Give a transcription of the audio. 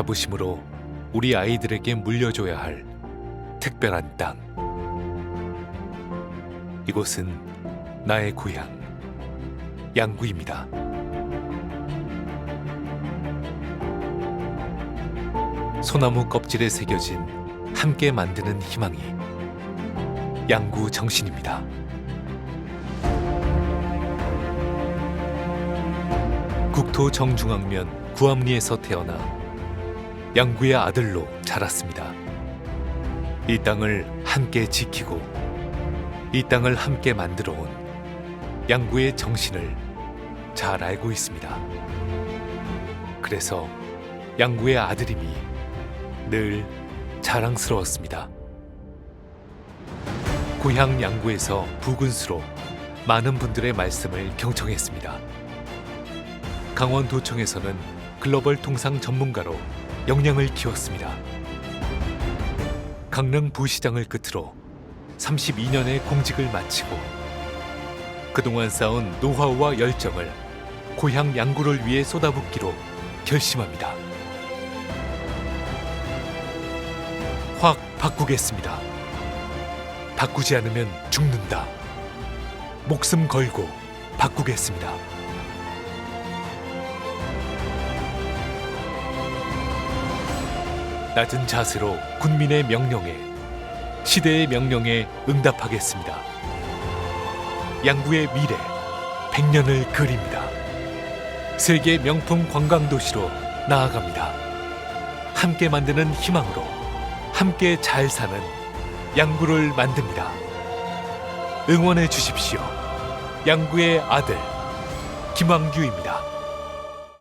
자부심으로 우리 아이들에게 물려줘야 할 특별한 땅. 이곳은 나의 고향, 양구입니다. 소나무 껍질에 새겨진 함께 만드는 희망이 양구 정신입니다. 국토 정중앙면 구암리에서 태어나 양구의 아들로 자랐습니다. 이 땅을 함께 지키고 이 땅을 함께 만들어 온 양구의 정신을 잘 알고 있습니다. 그래서 양구의 아들임이 늘 자랑스러웠습니다. 고향 양구에서 부군수로 많은 분들의 말씀을 경청했습니다. 강원도청에서는 글로벌 통상 전문가로 역량을 키웠습니다. 강릉 부시장을 끝으로 32년의 공직을 마치고 그동안 쌓은 노하우와 열정을 고향 양구를 위해 쏟아붓기로 결심합니다. 확 바꾸겠습니다. 바꾸지 않으면 죽는다. 목숨 걸고 바꾸겠습니다. 낮은 자세로 군민의 명령에 시대의 명령에 응답하겠습니다. 양구의 미래 100년을 그립니다. 세계 명품 관광 도시로 나아갑니다. 함께 만드는 희망으로 함께 잘 사는 양구를 만듭니다. 응원해 주십시오. 양구의 아들 김왕규입니다.